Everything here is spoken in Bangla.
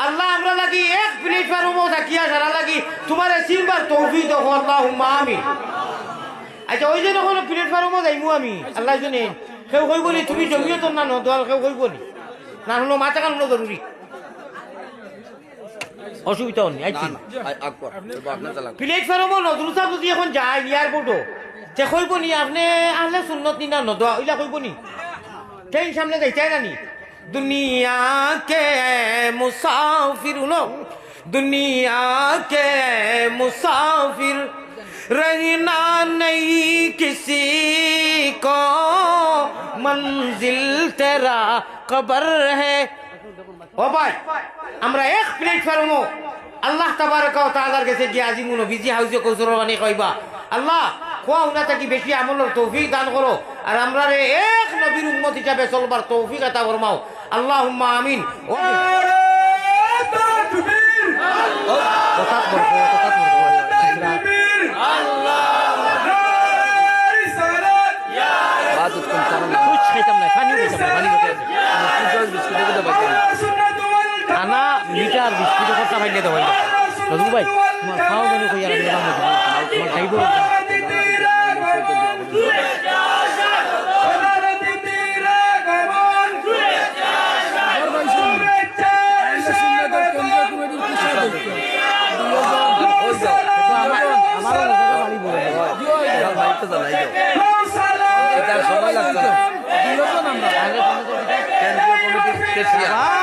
আল্লাহ আমরা লাগি এক প্লেটফর্মও থাকিয়া সারা লাগি তোমার সিলবার তৌফি তো আল্লাহ আমি আচ্ছা ওই যে তখন প্লেটফর্মও যাইমু আমি আল্লাহ জনে কেউ কইব নি তুমি জমিও তো না নদল কেউ কইব নি না হলো মাথা কান জরুরি। অসুবিধা হয়নি আইছি প্লেটফর্মও নজরুল সাহেব যদি এখন যায় এয়ারপোর্টও তে কইব নি আপনি আহলে সুন্নত নি না নদোয়া ওইলা কইব নি ট্রেন সামনে যাইতে না নি? দুনিয়া কে মুসাফির নো দুনিয়া কে মুসাফির रहना नहीं किसी को मंजिल तेरा कबर है ও ভাই আমরা এক প্ল্যাটফর্ম আল্লাহ তাবারক ওয়া তাআলার কাছে গিয়ে আজি মুনো বিজি হাউজে কৌসরবানি কইবা আল্লাহ কোয়া উনা থাকি বেশি আমলের তৌফিক দান করো আর আমরা রে এক নবীর উম্মত হিসাবে চলবার তৌফিক আতা ফরমাও আল্লাহুম্মা আমিন কথা খানা লিটার বিস্কুটের কথা ভাইলে ভাই তোমার খাওয়া মনে কই আর তোমার খাইব সময় লাগছে আগে কেন্দ্রীয় কমিটির